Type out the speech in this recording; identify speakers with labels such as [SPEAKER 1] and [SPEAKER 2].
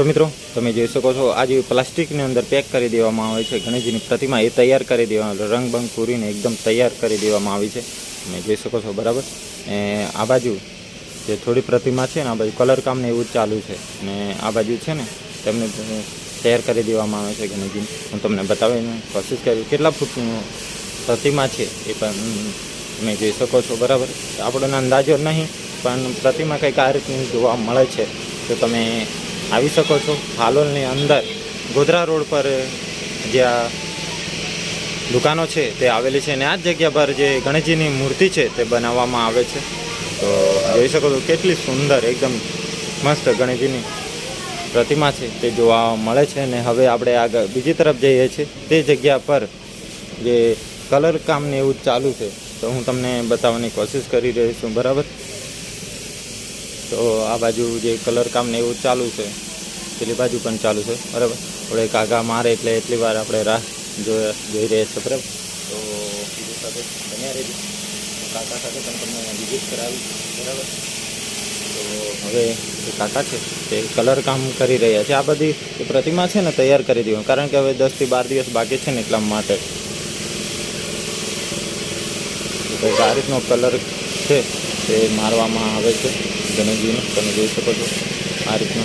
[SPEAKER 1] તો મિત્રો, તમે જોઈ શકો છો, આ જે પ્લાસ્ટિકની અંદર પેક કરી દેવામાં આવે છે, ગણેશજીની પ્રતિમા એ તૈયાર કરી દેવામાં રંગ બંગ પૂરીને એકદમ તૈયાર કરી દેવામાં આવી છે. તમે જોઈ શકો છો, બરાબર? એ આ બાજુ જે થોડી પ્રતિમા છે ને, આ બાજુ કલર કામ ને એવું ચાલુ છે. અને આ બાજુ છે ને, તેમને તૈયાર કરી દેવામાં આવે છે ગણેશજીને. હું તમને બતાવીને કોશિશ કરી કેટલા ફૂટનું પ્રતિમા છે એ પણ તમે જોઈ શકો છો, બરાબર? આપણને અંદાજો નહીં, પણ પ્રતિમા કંઈક આ રીતની જોવા મળે છે. તો તમે આવી શકો છો. હાલોલની અંદર ગોધરા રોડ પર જે આ દુકાનો છે તે આવેલી છે અને આ જ જગ્યા પર જે ગણેશજીની મૂર્તિ છે તે બનાવવામાં આવે છે. તો જોઈ શકો છો કેટલી સુંદર, એકદમ મસ્ત ગણેશજીની પ્રતિમા છે તે જોવા મળે છે અને હવે આપણે આગળ બીજી તરફ જઈએ છીએ. તે જગ્યા પર જે કલર કામ ને એવું ચાલુ છે. તો હું તમને બતાવવાની કોશિશ કરી રહ્યો છું. બરાબર? તો આ બાજુ જે કલર કામ ને એવું ચાલુ છે, પેલી બાજુ પણ ચાલુ છે, બરાબર? થોડે કાગા મારે એટલે એટલી વાર આપણે રાહ જોઈ રહ્યા છીએ બરાબર? તો બીજું સાથે બન્યા રહેજો. કાકા સાથે પણ તમને વિઝિટ કરાવી બરાબર? તો હવે જે કાકા છે, તે કલર કામ કરી રહ્યા છે. આ બધી પ્રતિમા છે ને, તૈયાર કરી દીધી. કારણ કે હવે દસથી બાર દિવસ બાકી છે ને એટલા માટે. આ રીતનો કલર છે. તે મારવામાં આવે છે. ગણેશજીનો તમે જોઈ શકો છો. આ રીતનો